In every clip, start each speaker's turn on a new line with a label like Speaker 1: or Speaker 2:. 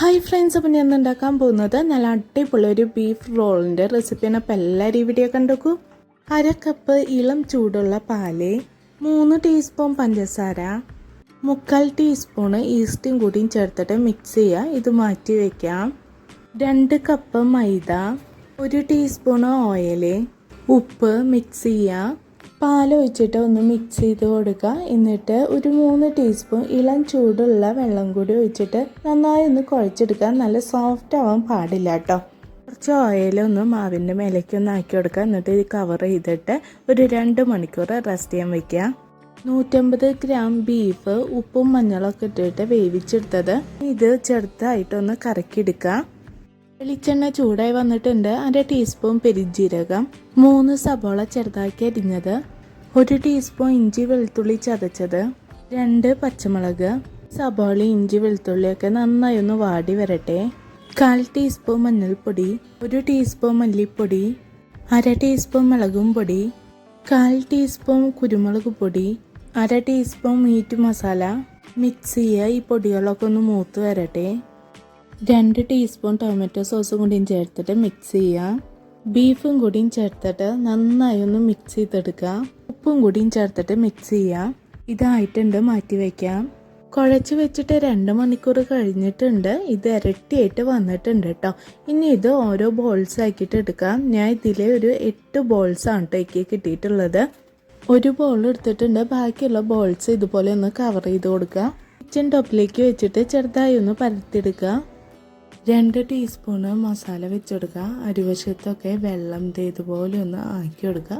Speaker 1: Hi friends അപ്പം ഞാൻ ഉണ്ടാക്കാൻ പോകുന്നത് നല്ല അടിപൊളി ഒരു ബീഫ് റോളിന്റെ റെസിപ്പിയാണ് അപ്പം എല്ലാവരും ഈ വീഡിയോ കണ്ടോക്കൂ അര കപ്പ് ഇളം ചൂടുള്ള പാൽ മൂന്ന് ടീസ്പൂൺ പഞ്ചസാര മുക്കാൽ ടീസ്പൂണ് ഈസ്റ്റും കൂടിയും ചേർത്തിട്ട് മിക്സ് ചെയ്യുക. ഇത് മാറ്റി വയ്ക്കാം രണ്ട് കപ്പ് മൈദ ഒരു ടീസ്പൂണ് ഓയിൽ ഉപ്പ് മിക്സ് ചെയ്യുക. പാൽ ഒഴിച്ചിട്ട് ഒന്ന് മിക്സ് ചെയ്ത് കൊടുക്കുക. എന്നിട്ട് ഒരു മൂന്ന് ടീസ്പൂൺ ഇളം ചൂടുള്ള വെള്ളം കൂടി ഒഴിച്ചിട്ട് നന്നായി ഒന്ന് കുഴച്ചെടുക്കുക. നല്ല സോഫ്റ്റ് ആവാൻ പാടില്ല കേട്ടോ. കുറച്ച് ഓയിലൊന്ന് മാവിന്റെ മേലേക്ക് ഒന്ന് ആക്കി കൊടുക്കുക. എന്നിട്ട് ഇത് കവർ ചെയ്തിട്ട് ഒരു രണ്ട് മണിക്കൂർ റെസ്റ്റ് ചെയ്യാൻ വെക്കുക. നൂറ്റമ്പത് ഗ്രാം ബീഫ് ഉപ്പും മഞ്ഞളൊക്കെ ഇട്ടിട്ട് വേവിച്ചെടുത്തത്. ഇത് ചെറുതായിട്ടൊന്ന് കറക്കിയെടുക്കുക. വെളിച്ചെണ്ണ ചൂടായി വന്നിട്ടുണ്ട്. അര ടീസ്പൂൺ പെരിഞ്ജീരകം. മൂന്ന് സബോള ചെറുതാക്കി അരിഞ്ഞത്. ഒരു ടീസ്പൂൺ ഇഞ്ചി വെളുത്തുള്ളി ചതച്ചത്. രണ്ട് പച്ചമുളക്. സബോള ഇഞ്ചി വെളുത്തുള്ളിയൊക്കെ നന്നായി ഒന്ന് വാടി വരട്ടെ. കാൽ ടീസ്പൂൺ മഞ്ഞൾപ്പൊടി. ഒരു ടീസ്പൂൺ മല്ലിപ്പൊടി. അര ടീസ്പൂൺ മുളകും പൊടി. കാൽ ടീസ്പൂൺ കുരുമുളക് പൊടി. അര ടീസ്പൂൺ മീറ്റ് മസാല മിക്സ് ചെയ്യുക. ഈ പൊടികളൊക്കെ ഒന്ന് മൂത്ത് വരട്ടെ. രണ്ട് ടീസ്പൂൺ ടൊമാറ്റോ സോസും കൂടിയും ചേർത്തിട്ട് മിക്സ് ചെയ്യുക ബീഫും കൂടിയും ചേർത്തിട്ട് നന്നായി ഒന്ന് മിക്സ് ചെയ്തെടുക്കുക ഉപ്പും കൂടിയും ചേർത്തിട്ട് മിക്സ് ചെയ്യുക ഇതായിട്ടുണ്ട് മാറ്റി വയ്ക്കാം കുഴച്ച് വെച്ചിട്ട് രണ്ട് മണിക്കൂർ കഴിഞ്ഞിട്ടുണ്ട്. ഇത് ഇരട്ടിയായിട്ട് വന്നിട്ടുണ്ട് കേട്ടോ. ഇനി ഇത് ഓരോ ബോൾസ് ആക്കിയിട്ട് എടുക്കാം. ഞാൻ ഇതിലെ ഒരു എട്ട് ബോൾസ് ആണ് എനിക്ക് കിട്ടിയിട്ടുള്ളത്. ഒരു ബോൾ എടുത്തിട്ടുണ്ട്. ബാക്കിയുള്ള ബോൾസ് ഇതുപോലെ ഒന്ന് കവർ ചെയ്ത് കൊടുക്കുക കിച്ചൺ ടോപ്പിലേക്ക് വെച്ചിട്ട് ചെറുതായി ഒന്ന് പരത്തിയെടുക്കുക രണ്ട് ടീസ്പൂണ് മസാല വെച്ചെടുക്കുക. അരിവശത്തൊക്കെ വെള്ളം ദേ ഇതുപോലെ ഒന്ന് ആക്കി കൊടുക്കുക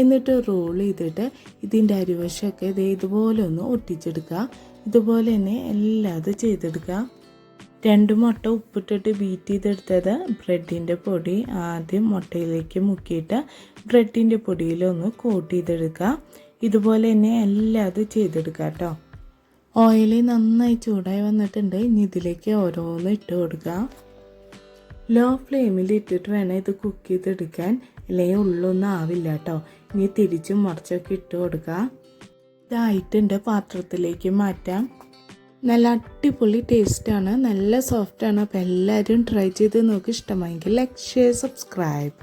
Speaker 1: എന്നിട്ട് റോൾ ചെയ്തിട്ട് ഇതിന്റെ അരിവശമൊക്കെ ദേ ഇതുപോലെ ഒന്ന് ഒട്ടിച്ചെടുക്കുക. ഇതുപോലെ തന്നെ എല്ലാതും ചെയ്തെടുക്കുക. രണ്ട് മുട്ട ഉപ്പിട്ടിട്ട് ബീറ്റ് ചെയ്തെടുത്തത് ബ്രെഡിന്റെ പൊടി ആദ്യം മുട്ടയിലേക്ക് മുക്കിയിട്ട് ബ്രെഡിന്റെ പൊടിയിലൊന്ന് കോട്ട് ചെയ്തെടുക്കുക. ഇതുപോലെ തന്നെ എല്ലാതും ചെയ്തെടുക്കുക കേട്ടോ. ഓയിൽ നന്നായി ചൂടായി വന്നിട്ടുണ്ട്. ഇനി ഇതിലേക്ക് ഓരോന്ന് ഇട്ട് കൊടുക്കുക ലോ ഫ്ലെയിമിൽ ഇട്ടിട്ട് വേണം ഇത് കുക്ക് ചെയ്തെടുക്കാൻ. അല്ലെങ്കിൽ ഉള്ളൊന്നും ആവില്ല കേട്ടോ ഇനി തിരിച്ചും മറിച്ചൊക്കെ ഇട്ട് കൊടുക്കുക ഇതായിട്ടുണ്ട് പാത്രത്തിലേക്ക് മാറ്റാം. നല്ല അടിപൊളി ടേസ്റ്റാണ് നല്ല സോഫ്റ്റാണ് അപ്പോൾ എല്ലാവരും ട്രൈ ചെയ്ത് നോക്കി. ഇഷ്ടമായെങ്കിൽ ലൈക്ക് ഷെയർ സബ്സ്ക്രൈബ്